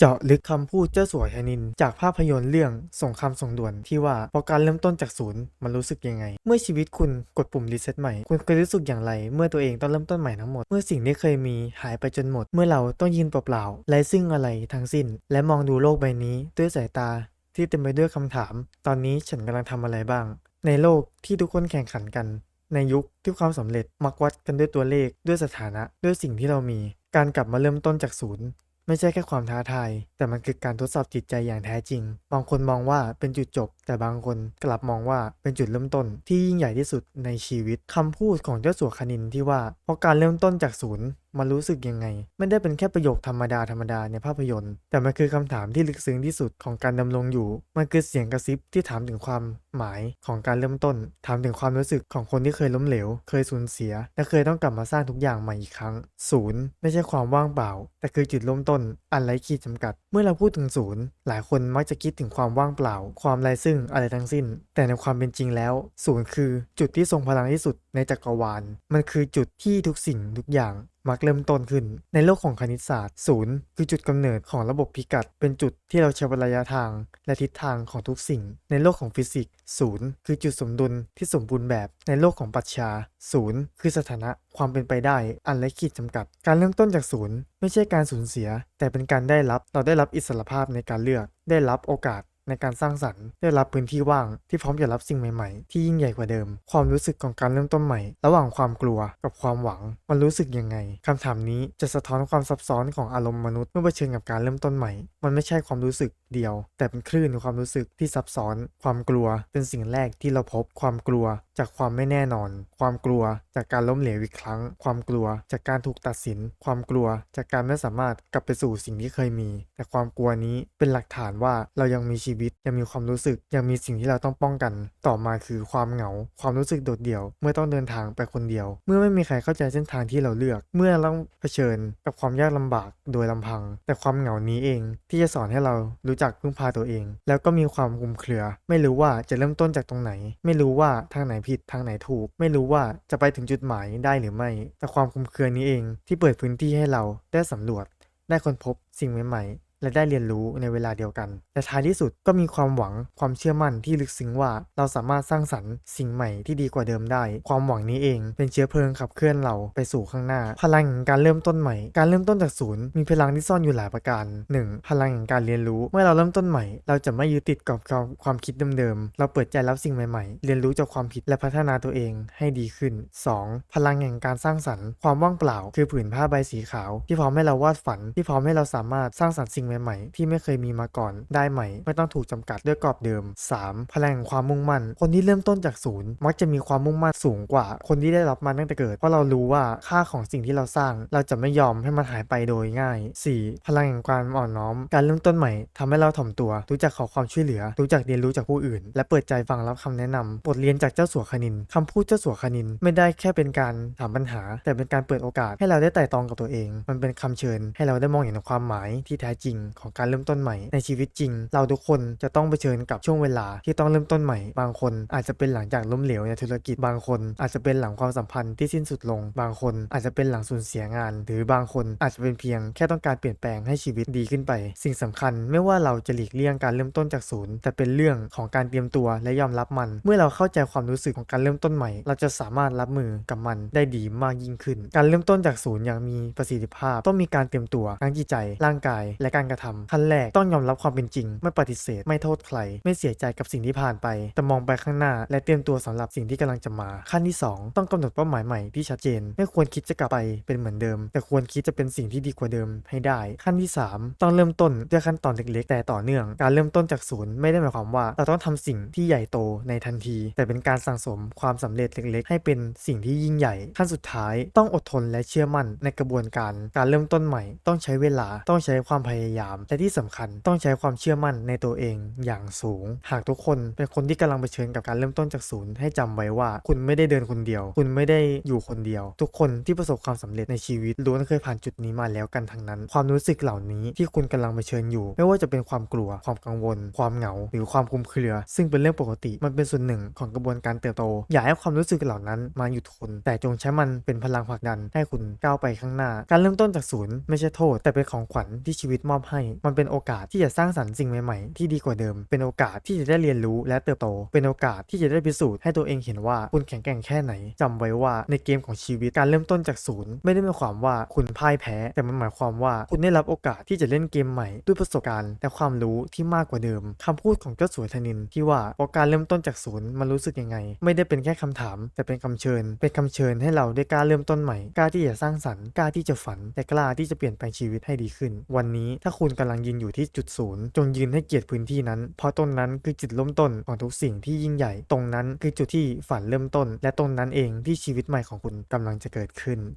เจาะลึกคำพูดเจ้าสัวแทนิน จากภาพยนตร์เรื่องส่งครามส่งด่วนที่ว่าพอการเริ่มต้นจากศูนย์มันรู้สึกยังไง เมื่อชีวิตคุณกดปุ่มรีเซ็ตใหม่ คุณเคยรู้สึกอย่างไร เมื่อตัวเองต้องเริ่มต้นใหม่ทั้งหมด เมื่อสิ่งที่เคยมีหายไปจนหมด เมื่อเราต้องยืนเปล่าๆไร้ซึ่งอะไรทั้งสิ้น และมองดูโลกใบนี้ด้วยสายตาที่เต็มไปด้วยคำถาม ตอนนี้ฉันกำลังทำอะไรบ้าง ในโลกที่ทุกคนแข่งขันกัน ในยุคที่ความสำเร็จมักวัดกันด้วยตัวเลขด้วยสถานะด้วยสิ่งที่เรามี การกลับมาเริ่มต้นจากศูนย์ ไม่ใช่แค่ความท้าทาย แต่มันคือการทดสอบจิตใจอย่างแท้จริง บางคนมองว่าเป็นจุดจบแต่บางคนกลับมองว่าเป็นจุดเริ่มต้นที่ยิ่งใหญ่ที่สุดในชีวิตคำพูดของเจ้าสัวคณินที่ว่าเพราะการเริ่มต้นจากศูนย์มันรู้สึกยังไง ไม่ได้เป็นแค่ประโยคธรรมดาธรรมดาในภาพยนตร์ แต่มันคือคำถามที่ลึกซึ้งที่สุดของการดำรงอยู่ มันคือเสียงกระซิบที่ถามถึงความหมายของการเริ่มต้น ถามถึงความรู้สึกของคนที่เคยล้มเหลว เคยสูญเสีย และเคยต้องกลับมาสร้างทุกอย่างใหม่อีกครั้ง ศูนย์ไม่ใช่ความว่างเปล่า แต่คือจุดเริ่มต้น อันไร้ขีดจำกัด เมื่อเราพูดถึงศูนย์หลายคนมักจะคิดถึงความว่างเปล่า ความไร้ซึ่งอะไรทั้งสิ้น แต่ในความเป็นจริงแล้ว ศูนย์คือจุดที่ทรงพลังที่สุดในจักรวาล มันคือจุดที่ทุกสิ่งทุกอย่างมักเริ่มต้นขึ้น ในโลกของคณิตศาสตร์ศูนย์คือจุดกำเนิดของระบบพิกัด เป็นจุดที่เราใช้ระยะทาง และทิศทางของทุกสิ่ง ในโลกของฟิสิกส์ศูนย์คือจุดสมดุลที่สมบูรณ์แบบ ในโลกของปรัชญาศูนย์คือสถานะความเป็นไปได้อันไร้ขีดจำกัด การเริ่มต้นจากศูนย์ไม่ใช่การสูญเสีย แต่เป็นการได้รับเราได้รับอิสรภาพในการเลือก ได้รับโอกาส ในการสร้างสรรค์ได้รับพื้นที่ว่างที่พร้อมจะรับสิ่งใหม่ๆ ที่ยิ่งใหญ่กว่าเดิม ความรู้สึกของการเริ่มต้นใหม่ ระหว่างความกลัวกับความหวัง มันรู้สึกยังไงคำถามนี้จะสะท้อนความซับซ้อนของอารมณ์มนุษย์เมื่อเผชิญกับการเริ่มต้นใหม่ มันไม่ใช่ความรู้สึกเดียว แต่เป็นคลื่นของความรู้สึกที่ซับซ้อน ความกลัวเป็นสิ่งแรกที่เราพบความกลัว จากความไม่แน่นอน ความกลัวจากการล้มเหลวอีกครั้ง ความกลัวจากการถูกตัดสิน ความกลัวจากการไม่สามารถกลับไปสู่สิ่งที่เคยมี แต่ความกลัวนี้เป็นหลักฐานว่าเรายังมีชีวิตยังมีความรู้สึกยังมีสิ่งที่เราต้องป้องกัน ต่อมาคือความเหงา ความรู้สึกโดดเดี่ยว เมื่อต้องเดินทางไปคนเดียว เมื่อไม่มีใครเข้าใจเส้นทางที่เราเลือก เมื่อต้องเผชิญกับความยากลำบากโดยลำพัง แต่ความเหงานี้เอง ที่จะสอนให้เรารู้จักพึ่งพาตัวเอง แล้วก็มีความคลุมเครือ ไม่รู้ว่าจะเริ่มต้นจากตรงไหน ไม่รู้ว่าทางไหนผิดทางไหนถูก ไม่รู้ว่าจะไปถึงจุดหมายได้หรือไม่ แต่ความคลุมเคือนี้เองที่เปิดพื้นที่ให้เราได้สำรวจ ได้ค้นพบสิ่งใหม่ๆ และได้เรียนรู้ในเวลาเดียวกันแต่ท้ายที่สุดก็มีความหวังความเชื่อมั่นที่ลึกซึ้งว่า เราสามารถสร้างสรรค์สิ่งใหม่ที่ดีกว่าเดิมได้ ความหวังนี้เอง เป็นเชื้อเพลิงขับเคลื่อนเราไปสู่ข้างหน้า พลังแห่งการเริ่มต้นใหม่ การเริ่มต้นจากศูนย์มีพลังที่ซ่อนอยู่หลายประการ 1. พลังแห่งการเรียนรู้ เมื่อเราเริ่มต้นใหม่ เราจะไม่ยึดติดกับความความคิดเดิมๆ เราเปิดใจรับสิ่งใหม่ๆ เรียนรู้จากความผิดและพัฒนาตัวเองให้ดีขึ้น 2. พลังแห่งการสร้างสรรค์ ความว่างเปล่า คือผืนผ้าใบสีขาว ที่พร้อมให้เราวาดฝัน ที่พร้อมให้เราสามารถสร้างสรรค์สิ่งใหม่ๆ ที่ไม่เคยมีมาก่อนได้ใหม่ ไม่ต้องถูกจำกัดด้วยกรอบเดิม 3. พลังความมุ่งมั่น คนที่เริ่มต้นจากศูนย์มักจะมีความมุ่งมั่นสูงกว่า คนที่ได้รับมาตั้งแต่เกิด เพราะเรารู้ว่าค่าของสิ่งที่เราสร้าง เราจะไม่ยอมให้มันหายไปโดยง่าย 4. พลังแห่งความอ่อนน้อม การเริ่มต้นใหม่ทำให้เราถ่อมตัว รู้จักขอความช่วยเหลือ รู้จักเรียนรู้จากผู้อื่น และเปิดใจฟังรับคำแนะนำบทเรียนจากเจ้าสัวคณินคำพูดเจ้าสัวคณิน ไม่ได้แค่เป็นการถามปัญหา แต่เป็นการเปิดโอกาสให้เราได้ไต่ตรองกับตัวเอง มันเป็นคำเชิญ ให้เราได้มองเห็นความหมายที่แท้จริงของการเริ่มต้นใหม่ ในชีวิตจริง เราทุกคนจะต้องเผชิญกับช่วงเวลาที่ต้องเริ่มต้นใหม่ บางคนอาจจะเป็นหลังจากล้มเหลวในธุรกิจบางคน อาจจะเป็นหลังความสัมพันธ์ที่สิ้นสุดลง บางคนอาจจะเป็นหลังสูญเสียงาน หรือบางคนอาจจะเป็นเพียงแค่ต้องการเปลี่ยนแปลงให้ชีวิตดีขึ้นไป สิ่งสำคัญไม่ว่าเราจะหลีกเลี่ยงการเริ่มต้นจากศูนย์แต่เป็นเรื่องของการเตรียมตัวและยอมรับมัน เมื่อเราเข้าใจความรู้สึกของการเริ่มต้นใหม่ เราจะสามารถรับมือกับมันได้ดีมากยิ่งขึ้น การเริ่มต้นจากศูนย์อย่างมีประสิทธิภาพ ต้องมีการเตรียมตัวทั้งจิตใจ ร่างกาย และการกระทำขั้นแรกต้องยอมรับความเป็นจริง ไม่ปฏิเสธ ไม่โทษใคร ไม่เสียใจกับสิ่งที่ผ่านไป แต่มองไปข้างหน้า และเตรียมตัวสำหรับสิ่งที่กำลังจะมา ขั้นที่ 2 ต้องกำหนดเป้าหมายใหม่ที่ชัดเจน ไม่ควรคิดจะกลับไปเป็นเหมือนเดิม แต่ควรคิดจะเป็นสิ่งที่ดีกว่าเดิมให้ได้ ขั้นที่ 3 ต้องเริ่มต้นด้วยขั้นตอนเล็กๆ แต่ต่อเนื่อง การเริ่มต้นจากศูนย์ไม่ได้หมายความว่าเราต้องทำสิ่งที่ใหญ่โตในทันที แต่เป็นการสั่งสมความสำเร็จเล็ก ๆ ให้เป็นสิ่งที่ยิ่งใหญ่ ขั้นสุดท้ายต้องอดทนและเชื่อมั่นในกระบวนการ การเริ่มต้นใหม่ ต้องใช้เวลาต้องใช้ความพยายามและที่สำคัญต้องใช้ความเชื่อมั่นในตัวเองอย่างสูง หากทุกคนเป็นคนที่กำลังเผชิญกับการเริ่มต้นจากศูนย์ให้จำไว้ว่าคุณไม่ได้เดินคนเดียว คุณไม่ได้อยู่คนเดียว ทุกคนที่ประสบความสำเร็จในชีวิตล้วนเคยผ่านจุดนี้มาแล้วกันทั้งนั้น ความรู้สึกเหล่านี้ที่คุณกำลังเผชิญอยู่ ไม่ว่าจะเป็นความกลัว ความกังวล ความเหงา หรือความคลุมเครือ ซึ่งเป็นเรื่องปกติมันเป็นส่วนหนึ่งของกระบวนการเติบโต อย่าให้ความรู้สึกเหล่านั้นมาหยุดคุณ แต่จงใช้มันเป็นพลังผลักดันให้คุณก้าวไปข้างหน้า การเริ่มต้นจากศูนย์ไม่ใช่โทษ แต่เป็นของขวัญที่ชีวิตมอบให้ มันเป็นโอกาสที่จะสร้างสรรค์สิ่งใหม่ๆ ที่ดีกว่าเดิม เป็นโอกาสที่จะได้เรียนรู้และเติบโต เป็นโอกาสที่จะได้พิสูจน์ให้ตัวเองเห็นว่าคุณแข็งแกร่งแค่ไหนจำไว้ว่าในเกมของชีวิตการเริ่มต้นจากศูนย์ไม่ได้หมายความว่าคุณพ่ายแพ้ แต่มันหมายความว่าคุณได้รับโอกาสที่จะเล่นเกมใหม่ด้วยประสบการณ์และความรู้ที่มากกว่าเดิมคำพูดของเจ้าสัวธนินที่ว่าเพราะการเริ่มต้นจากศูนย์มันรู้สึกยังไง ไม่ได้เป็นแค่คำถาม แต่เป็นคำเชิญ เป็นคำเชิญให้เราได้กล้าเริ่มต้นใหม่กล้าที่จะสร้างสรรค์กล้าที่จะฝันและกล้าที่จะเปลี่ยนแปลงชีวิตให้ดีขึ้น วันนี้ถ้าคุณกำลังยืนอยู่ที่จุดศูนย์จงยืนให้เกียรติพื้นที่นั้น เพราะต้นนั้นคือจุดเริ่มต้นของทุกสิ่งที่ยิ่งใหญ่ ตรงนั้นคือจุดที่ฝันเริ่มต้น และตรงนั้นเองที่ชีวิตใหม่ของคุณกำลังจะเกิดขึ้น